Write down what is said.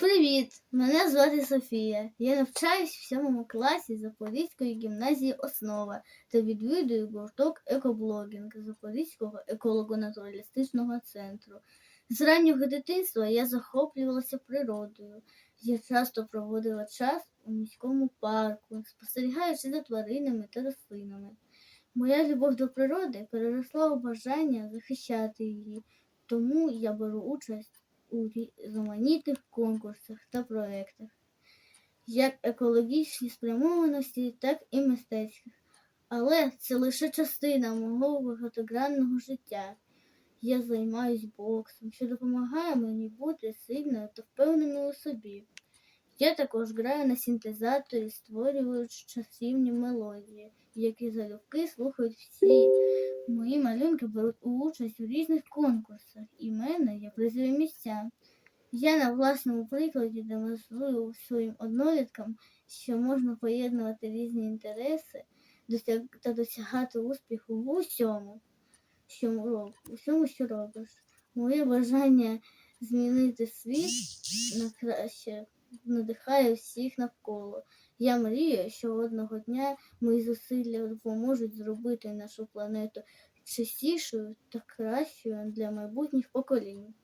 Привіт! Мене звати Софія. Я навчаюсь в сьомому класі Запорізької гімназії Основа та відвідую гурток екоблогінг Запорізького еколого-натуралістичного центру. З раннього дитинства я захоплювалася природою. Я часто проводила час у міському парку, спостерігаючи за тваринами та рослинами. Моя любов до природи переросла у бажання захищати її, тому я беру участь у різноманітних конкурсах та проєктах, як екологічні спрямованості, так і мистецьких. Але це лише частина мого багатогранного життя. Я займаюсь боксом, що допомагає мені бути сильною та впевненою у собі. Я також граю на синтезаторі, створюючи часівні мелодії, які залюбки слухають всі. Мої малюнки беруть участь у різних конкурсах, і в мене є призові місця. Я на власному прикладі демонструю своїм одноліткам, що можна поєднувати різні інтереси та досягати успіху в усьому, що роб... усьому, що робиш. Моє бажання змінити світ на краще надихає всіх навколо. Я мрію, що одного дня мої зусилля допоможуть зробити нашу планету чистішою та кращою для майбутніх поколінь.